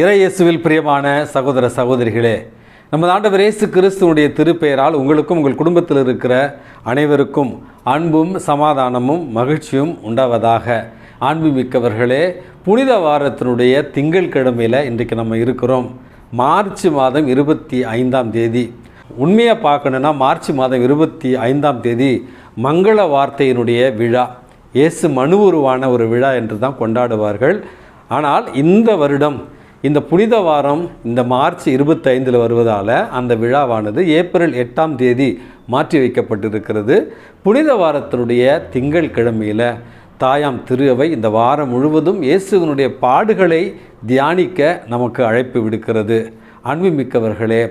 இறையேசுவில் பிரியமான சகோதர சகோதரிகளே நமது ஆண்டவர் இயேசு கிறிஸ்துவனுடைய திருப்பெயரால் உங்களுக்கும் உங்கள் குடும்பத்தில் இருக்கிற அனைவருக்கும் அன்பும் சமாதானமும் மகிழ்ச்சியும் உண்டாவதாக. அன்பு மிக்கவர்களே புனித வாரத்தினுடைய திங்கட்கிழமையில் இன்றைக்கு நம்ம இருக்கிறோம். மார்ச் மாதம் இருபத்தி ஐந்தாம் தேதி. உண்மையாக பார்க்கணுன்னா மார்ச் மாதம் இருபத்தி ஐந்தாம் தேதி மங்கள வார்த்தையினுடைய விழா. இயேசு மனு உருவான ஒரு விழா என்று தான் கொண்டாடுவார்கள். ஆனால் இந்த வருடம் இந்த புனித வாரம் இந்த மார்ச் இருபத்தைந்தில் வருவதால் அந்த விழாவானது ஏப்ரல் எட்டாம் தேதி மாற்றி வைக்கப்பட்டிருக்கிறது. புனித வாரத்தினுடைய திங்கள் கிழமையில் தாயாம் திரு அவை இந்த வாரம் முழுவதும் இயேசுவினுடைய பாடுகளை தியானிக்க நமக்கு அழைப்பு விடுக்கிறது. அன்புமிக்கவர்களே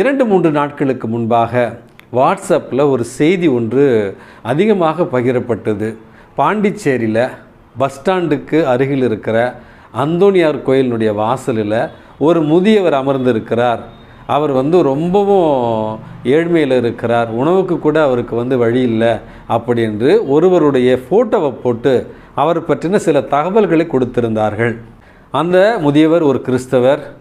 இரண்டு மூன்று நாட்களுக்கு முன்பாக வாட்ஸ்அப்பில் ஒரு செய்தி ஒன்று அதிகமாக பகிரப்பட்டது. பாண்டிச்சேரியில் பஸ் ஸ்டாண்டுக்கு அருகில் இருக்கிற அந்தோனியார் கோயிலினுடைய வாசலில் ஒரு முதியவர் அமர்ந்திருக்கிறார். அவர் வந்து ரொம்பவும் ஏழ்மையில் இருக்கிறார். உணவுக்கு கூட அவருக்கு வந்து வழி இல்லை அப்படி என்று ஒருவருடைய ஃபோட்டோவை போட்டு அவர் பற்றின சில தகவல்களை கொடுத்திருந்தார்கள். அந்த முதியவர் ஒரு கிறிஸ்தவர்.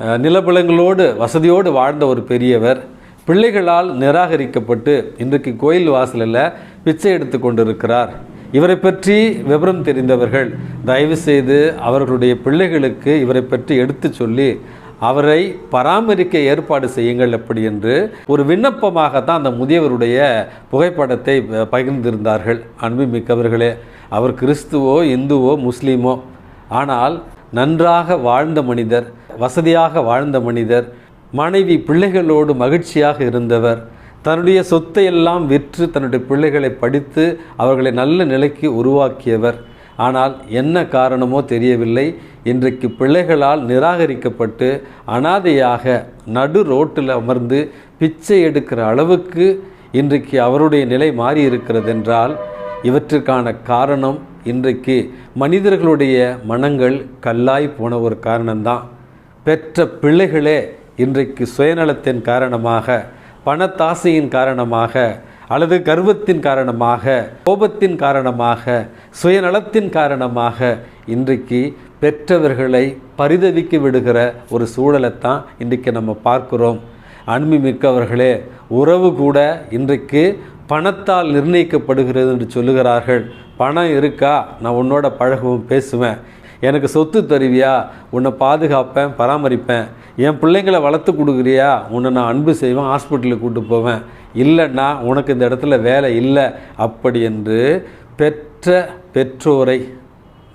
நிலபலங்களோடு வசதியோடு வாழ்ந்த ஒரு பெரியவர். பிள்ளைகளால் நிராகரிக்கப்பட்டு இன்றைக்கு கோயில் வாசலில் பிச்சை எடுத்து கொண்டிருக்கிறார். இவரை பற்றி விவரம் தெரிந்தவர்கள் தயவு செய்து அவர்களுடைய பிள்ளைகளுக்கு இவரை பற்றி எடுத்து சொல்லி அவரை பராமரிக்க ஏற்பாடு செய்யுங்கள் அப்படி என்று ஒரு விண்ணப்பமாக தான் அந்த முதியவருடைய புகைப்படத்தை ப- பகிர்ந்திருந்தார்கள். அன்புமிக்கவர்களே அவர் கிறிஸ்துவோ இந்துவோ முஸ்லீமோ ஆனால் நன்றாக வாழ்ந்த மனிதர் வசதியாக வாழ்ந்த மனிதர் மனைவி பிள்ளைகளோடு மகிழ்ச்சியாக இருந்தவர் தன்னுடைய சொத்தை எல்லாம் விற்று தன்னுடைய பிள்ளைகளை படித்து அவர்களை நல்ல நிலைக்கு உருவாக்கியவர். ஆனால் என்ன காரணமோ தெரியவில்லை. இன்றைக்கு பிள்ளைகளால் நிராகரிக்கப்பட்டு அனாதையாக நடு ரோட்டில் அமர்ந்து பிச்சை எடுக்கிற அளவுக்கு இன்றைக்கு அவருடைய நிலை மாறி இருக்கிறதென்றால் இவற்றிற்கான காரணம் இன்றைக்கு மனிதர்களுடைய மனங்கள் கல்லாய் போன ஒரு காரணம்தான். பெற்ற பிள்ளைகளே இன்றைக்கு சுயநலத்தின் காரணமாக பணத்தாசையின் காரணமாக அல்லது கர்வத்தின் காரணமாக கோபத்தின் காரணமாக சுயநலத்தின் காரணமாக இன்றைக்கு பெற்றவர்களை பரிதவிக்க விடுகிற ஒரு சூழலைத்தான் இன்றைக்கு நம்ம பார்க்கிறோம். அன்பு மிக்கவர்களே உறவு கூட இன்றைக்கு பணத்தால் நிர்ணயிக்கப்படுகிறது என்று சொல்லுகிறார்கள். பணம் இருக்கா? நான் உன்னோட பழகவும் பேசுவேன். எனக்கு சொத்து தருவியா? உன்னை பாதுகாப்பேன் பராமரிப்பேன். என் பிள்ளைங்களை வளர்த்து கொடுக்குறியா? உன்னை நான் அன்பு செய்வேன் ஹாஸ்பிட்டலுக்கு கூட்டு போவேன். இல்லைன்னா உனக்கு இந்த இடத்துல வேலை இல்லை அப்படி என்று பெற்ற பெற்றோரை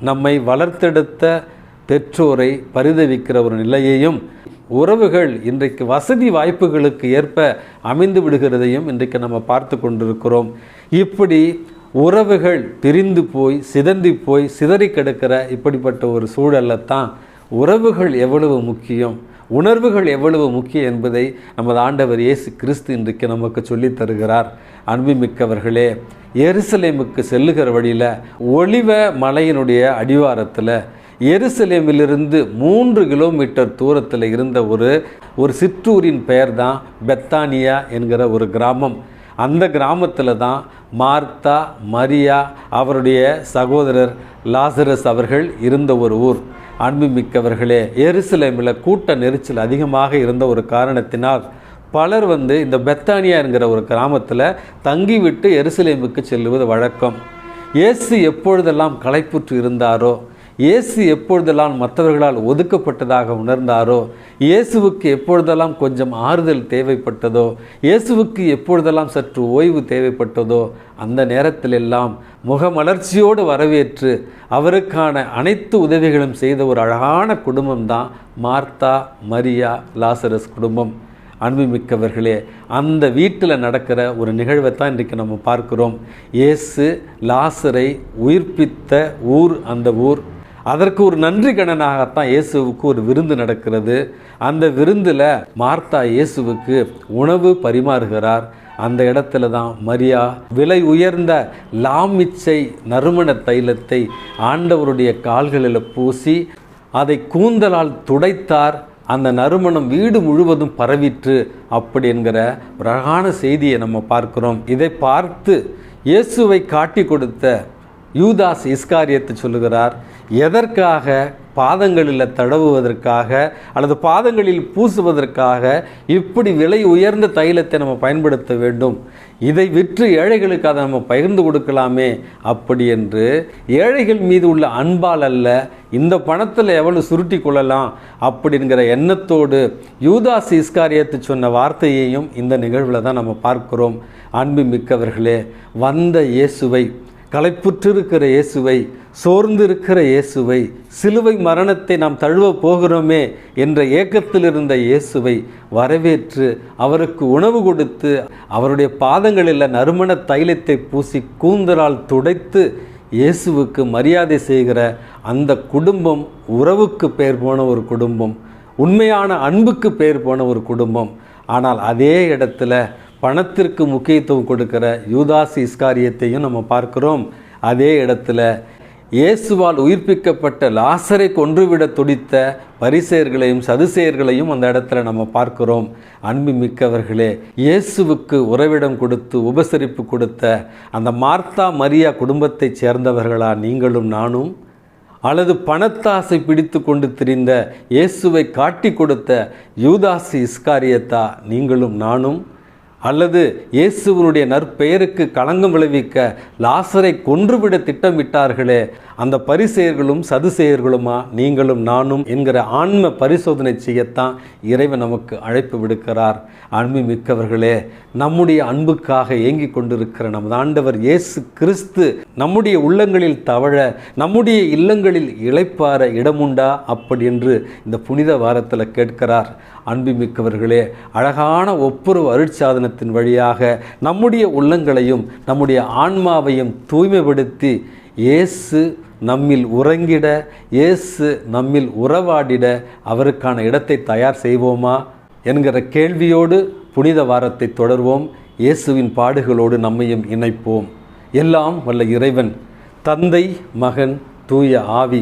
நம்மை வளர்த்தெடுத்த பெற்றோரை பரிதவிக்கிற ஒரு நிலையையும் உறவுகள் இன்றைக்கு வசதி வாய்ப்புகளுக்கு ஏற்ப அமைந்து விடுகிறதையும் இன்றைக்கு நம்ம பார்த்து கொண்டிருக்கிறோம். இப்படி உறவுகள் பிரிந்து போய் சிதந்தி போய் சிதறி கிடக்கிற இப்படிப்பட்ட ஒரு சூழலில் தான் உறவுகள் எவ்வளவு முக்கியம் உணர்வுகள் எவ்வளவு முக்கியம் என்பதை நமது ஆண்டவர் இயேசு கிறிஸ்து இன்றைக்கு நமக்கு சொல்லித் தருகிறார். அன்புமிக்கவர்களே எருசலேமுக்கு செல்லுகிற வழியில் ஒளிவ மலையினுடைய அடிவாரத்தில் எருசலேமிலிருந்து மூன்று கிலோமீட்டர் தூரத்தில் இருந்த ஒரு ஒரு சிற்றூரின் பெயர் தான் பெத்தானியா என்கிற ஒரு கிராமம். அந்த கிராமத்தில் தான் மார்த்தா மரியா அவருடைய சகோதரர் லாசரஸ் அவர்கள் இருந்த ஒரு ஊர். அன்புமிக்கவர்களே எருசலேமில் கூட்ட நெரிச்சல் அதிகமாக இருந்த ஒரு காரணத்தினால் பலர் வந்து இந்த பெத்தானியா என்கிற ஒரு கிராமத்தில் தங்கிவிட்டு எருசலேமுக்கு செல்லுவது வழக்கம். இயேசு எப்பொழுதெல்லாம் களைப்புற்று இருந்தாரோ இயேசு எப்பொழுதெல்லாம் மற்றவர்களால் ஒதுக்கப்பட்டதாக உணர்ந்தாரோ இயேசுவுக்கு எப்பொழுதெல்லாம் கொஞ்சம் ஆறுதல் தேவைப்பட்டதோ இயேசுவுக்கு எப்பொழுதெல்லாம் சற்று ஓய்வு தேவைப்பட்டதோ அந்த நேரத்திலெல்லாம் முகமலர்ச்சியோடு வரவேற்று அவருக்கான அனைத்து உதவிகளும் செய்த ஒரு அழகான குடும்பம்தான் மார்த்தா மரியா லாசரஸ் குடும்பம். அன்புமிக்கவர்களே அந்த வீட்டில் நடக்கிற ஒரு நிகழ்வை தான் இன்றைக்கு நம்ம பார்க்குறோம். இயேசு லாசரை உயிர்ப்பித்த ஊர் அந்த ஊர் அதற்கு ஒரு நன்றி கடனாகத்தான் இயேசுவுக்கு ஒரு விருந்து நடக்கிறது. அந்த விருந்தில் மார்த்தா இயேசுவுக்கு உணவு பரிமாறுகிறார். அந்த இடத்துல தான் மரியா விலை உயர்ந்த லாமிச்சை நறுமண தைலத்தை ஆண்டவருடைய கால்களில் பூசி அதை கூந்தலால் துடைத்தார். அந்த நறுமணம் வீடு முழுவதும் பரவிற்று அப்படி என்கிற ஒரு அழகான செய்தியை நம்ம பார்க்கிறோம். இதை பார்த்து இயேசுவை காட்டி கொடுத்த யூதாஸ் இஸ்காரியத்தை சொல்லுகிறார். எதற்காக பாதங்களில் தடவுவதற்காக அல்லது பாதங்களில் பூசுவதற்காக இப்படி விலை உயர்ந்த தைலத்தை நம்ம பயன்படுத்த வேண்டும்? இதை விற்று ஏழைகளுக்கு அதை நம்ம பகிர்ந்து கொடுக்கலாமே? அப்படி என்று ஏழைகள் மீது உள்ள அன்பால் அல்ல இந்த பணத்தில் எவ்வளவு சுருட்டி கொள்ளலாம்? அப்படிங்கிற எண்ணத்தோடு யூதாஸ் இஸ்காரியத்து சொன்ன வார்த்தையையும் இந்த நிகழ்வில் தான் நம்ம பார்க்கிறோம். அன்பு மிக்கவர்களே வந்த இயேசுவை களைப்புற்றிருக்கிற இயேசுவை சோர்ந்து இருக்கிற இயேசுவை சிலுவை மரணத்தை நாம் தழுவ போகிறோமே என்ற ஏக்கத்தில் இருந்த இயேசுவை வரவேற்று அவருக்கு உணவு கொடுத்து அவருடைய பாதங்களில் நறுமண தைலத்தை பூசி கூந்தலால் துடைத்து இயேசுவுக்கு மரியாதை செய்கிற அந்த குடும்பம் உறவுக்கு பெயர் போன ஒரு குடும்பம் உண்மையான அன்புக்கு பெயர் போன ஒரு குடும்பம். ஆனால் அதே இடத்துல பணத்திற்கு முக்கியத்துவம் கொடுக்கிற யூதாஸ் இஸ்காரியத்தையும் நம்ம பார்க்குறோம். அதே இடத்துல இயேசுவால் உயிர்ப்பிக்கப்பட்ட லாசரை கொன்றுவிட துடித்த பரிசெயர்களையும் சதுசேயர்களையும் அந்த இடத்துல நம்ம பார்க்கிறோம். அன்பு மிக்கவர்களே இயேசுவுக்கு உறவிடம் கொடுத்து உபசரிப்பு கொடுத்த அந்த மார்த்தா மரியா குடும்பத்தைச் சேர்ந்தவர்களா நீங்களும் நானும்? அல்லது பணத்தாசை பிடித்து கொண்டு திரிந்த இயேசுவை காட்டி கொடுத்த யூதாசு இஸ்காரியத்தா நீங்களும் நானும்? அல்லது இயேசுவனுடைய நற்பெயருக்கு களங்கம் விளைவிக்க லாசரை கொன்றுவிட திட்டமிட்டார்களே அந்த பரிசெயர்களும் சதுசெயர்களுமா? நீங்களும் நானும் என்கிற ஆன்ம பரிசோதனை செய்யத்தான் இறைவன் நமக்கு அழைப்பு விடுக்கிறார். அன்பு மிக்கவர்களே நம்முடைய அன்புக்காக ஏங்கிக் கொண்டிருக்கிற நமது ஆண்டவர் இயேசு கிறிஸ்து நம்முடைய உள்ளங்களில் தவழ நம்முடைய இல்லங்களில் இளைப்பார இடமுண்டா? அப்படி என்று இந்த புனித வாரத்தில் கேட்கிறார். அன்புமிக்கவர்களே அழகான ஒப்புரவு அருட்சாதனத்தின் வழியாக நம்முடைய உள்ளங்களையும் நம்முடைய ஆன்மாவையும் தூய்மைப்படுத்தி இயேசு நம்மில் உறங்கிட இயேசு நம்மில் உறவாடிட அவருக்கான இடத்தை தயார் செய்வோமா என்கிற கேள்வியோடு புனித வாரத்தை தொடர்வோம். இயேசுவின் பாடுகளோடு நம்மையும் இணைப்போம். எல்லாம் வல்ல இறைவன் தந்தை மகன் தூய ஆவி